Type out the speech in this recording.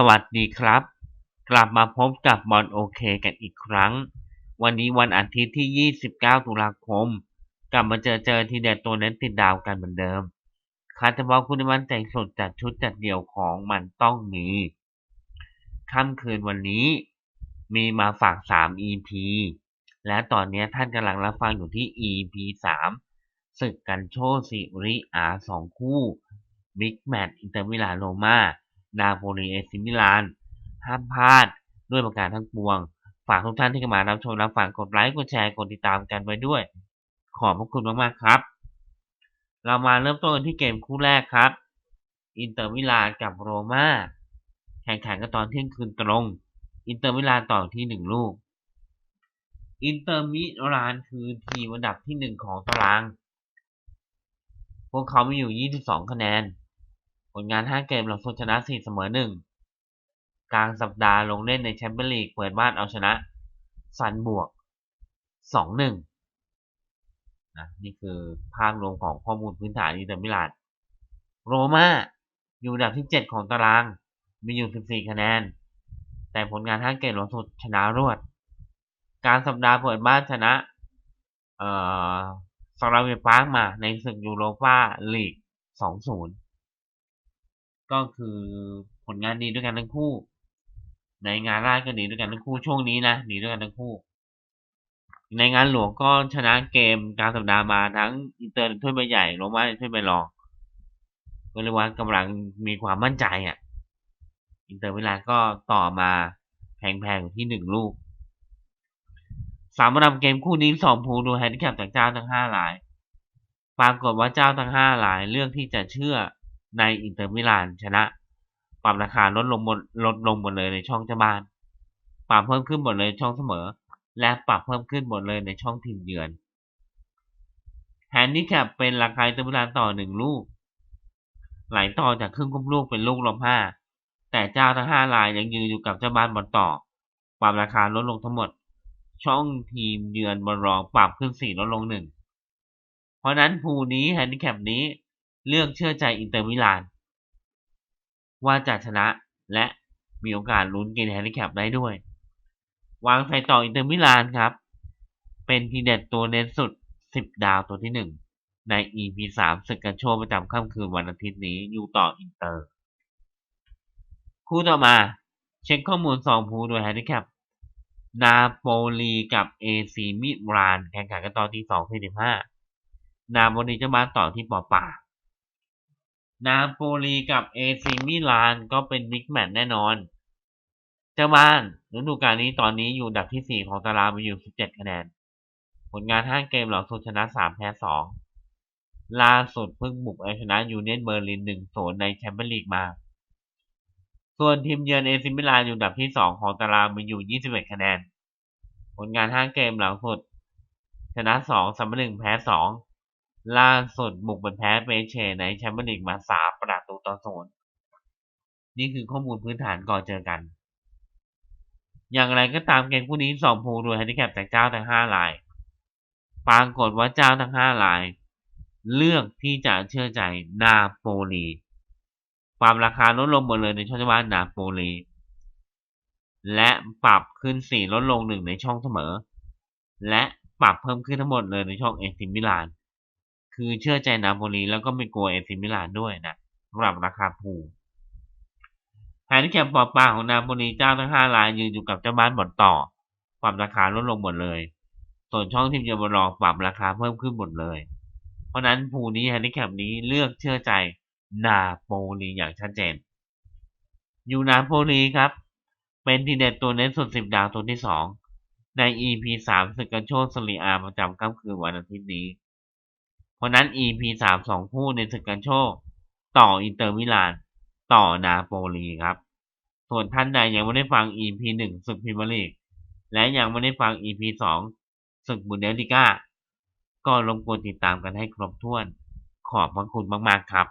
สวัสดีครับ กลับมาพบกับบอลโอเคกันอีกครั้ง วันนี้วันอาทิตย์ที่ 29 ตุลาคม กลับมาเจอเจอทีเด็ดตัวเน้นติดดาวกันเหมือนเดิมคาร์ตบอลคุณมันใจสดจัดชุดจัดเดี่ยวของมันต้องมีค่ำคืนวันนี้มีมาฝาก 3 EP และตอนนี้ท่านกำลังรับฟังอยู่ที่ EP 3ศึกกันโชซิริอาสองคู่บิ๊กแมตช์อินเตอร์มิลานโรมา นาโปลีเอซิมิลาน ห้ามพลาดด้วยประการทั้งปวง ฝากทุกท่านที่เข้ามารับชมรับฟังกดไลค์กดแชร์กดติดตามกันไว้ด้วย ขอบพระคุณมากๆครับ เรามาเริ่มต้นกันที่เกมคู่แรกครับ อินเตอร์มิลานกับโรม่าแข่งขันกันตอนเที่ยงคืนตรง อินเตอร์มิลานต่อที่หนึ่งลูก อินเตอร์มิลานคือทีมอันดับที่หนึ่งของตาราง พวกเขามีอยู่ 22 คะแนน ผลงาน 5 เกมหลังสุดชนะ 4 เสมอ 1 กลางสัปดาห์ลงเล่นในแชมเปี้ยนลีกเปิดบ้านเอาชนะซันบวก 2-1นะนี่คือภาพรวมของข้อมูลพื้นฐานอินเตอร์มิลานโรม่าอยู่อันดับที่ 7 ของตาราง มีอยู่ 14 คะแนน แต่ผลงาน5เกมหลังสุดชนะรวด กางสัปดาห์เปิดบ้านชนะ เอ่อสราเวปาร์กมาในศึกยูโรปาลีก 2-0 ก็คือผลงานดีด้วยกันทั้งคู่ ในงานแรกก็ดีด้วยกันทั้งคู่ช่วงนี้นะดีด้วยกันทั้งคู่ ในงานหลวงก็ชนะเกมกลางสัปดาห์มาทั้งอินเตอร์ถ้วยใบใหญ่โรม่าถ้วยใบรองก็เรียกว่ากำลังมีความมั่นใจอะ อินเตอร์มิลาก็ต่อมาแพงๆที่หนึ่งลูกสามอันดับเกมคู่นี้สองภูดูแฮนดิแคปจากเจ้าทั้งห้าหลาย ปรากฏว่าเจ้าทั้งห้าหลายเลือกที่จะเชื่อ ในอินเตอร์มิลานชนะ ปรับราคาลดลงหมดลดลงหมดเลยในช่องเจ้าบ้าน ปรับเพิ่มขึ้นหมดเลยช่องเสมอ และปรับเพิ่มขึ้นหมดเลยในช่องทีมเยือนแฮนดิแคปเป็นราคาอินเตอร์มิลานต่อหนึ่งลูก ไหลต่อจากครึ่งคุ้มลูกเป็นลูกลบห้าแต่เจ้าทั้งห้ารายยังยืนอยู่กับเจ้าบ้านบอลต่อ ปรับราคาลดลงทั้งหมด ช่องทีมเยือนบอลรองปรับขึ้นสี่ลดลงหนึ่งเพราะนั้นภูนี้แฮนดิแคปนี้ เลือกเชื่อใจอินเตอร์มิลาน ว่าจะชนะและมีโอกาสลุ้นเกนแฮนดิแคปได้ด้วย วางใส่ต่ออินเตอร์มิลานครับ เป็นทีเด็ดตัวเน้นสุด 10 ดาวตัวที่ 1 ใน EP 3ศึกกันโชว์ประจำค่ำคืนวันอาทิตย์นี้อยู่ต่ออินเตอร์ คู่ต่อมาเช็คข้อมูล 2 ภูโดยแฮนดิแคปนาโปลีกับเอซีมิราน แข่งขันกันตอนที่2.45นาโปลีจะมาต่อที่ปอป่า นาโปลีกับเอซีมิลานก็เป็นบิ๊กแมตช์แน่นอน เจ้าบ้านฤดูกาลนี้ตอนนี้อยู่อันดับที่ 4 ของตารางมีอยู่ 17 คะแนน ผลงาน 5 เกมหลังสุดชนะ 3 แพ้ 2 ล่าสุดเพิ่งบุกเอาชนะยูเนียนเบอร์ลิน1-0ในแชมเปี้ยนลีกมา ส่วนทีมเยือนเอซิมิลานอยู่อันดับที่ 2 ของตารางมีอยู่ 21 คะแนน ผลงาน 5 เกมหลังสุด ชนะ 2 เสมอ1แพ้ 2 ล่าสุดบุกไปแพ้เปเช่ในแชมเปี้ยนลีกมา3ประตูต่อศูนย์นี่คือข้อมูลพื้นฐานก่อนเจอกัน อย่างไรก็ตามเกมคู่นี้สองภูโดยแฮนดิแคปจากเจ้าทั้ง5ราย ปรากฏว่าเจ้าทั้ง5ราย เลือกที่จะเชื่อใจนาโปลีปรับราคาลดลงหมดเลยในช่องบ้านนาโปลี และปรับขึ้น4ลดลง1ในช่องเสมอ และปรับเพิ่มขึ้นทั้งหมดเลยในช่องเอซิมิลาน คือเชื่อใจนาโปลีแล้วก็ไม่กลัวเอซิมิลานด้วยนะสำหรับราคาผูแฮนดิแคปปอปาของนาโปลีเจ้าทั้ง5รายยืนอยู่กับเจ้าบ้านบอลต่อ ปรับราคาลดลงหมดเลย ส่วนช่องทีมเยอรองปรับราคาเพิ่มขึ้นหมดเลย เพราะนั้นภูนี้แฮนดิแคปนี้เลือกเชื่อใจนาโปลีอย่างชัดเจน อยู่นาโปลีครับ เป็นทีเด็ดตัวเน้นสุด10ดาวตัวที่2ใน EP 3ศึกกันโชคสลีอาประจำค่ำคืนวันอาทิตย์นี้ เพราะนั้น EP 3 2คู่ในศึกกันโชค ต่ออินเตอร์มิลาน ต่อนาโปลีครับ ส่วนท่านใดยังไม่ได้ฟัง EP 1ศึกพิมาร์ลีก และยังไม่ได้ฟัง EP 2ศึกบุนเดสลิก้า ก็รบกวนติดตามกันให้ครบถ้วน ขอบพระคุณมาก ๆ ครับ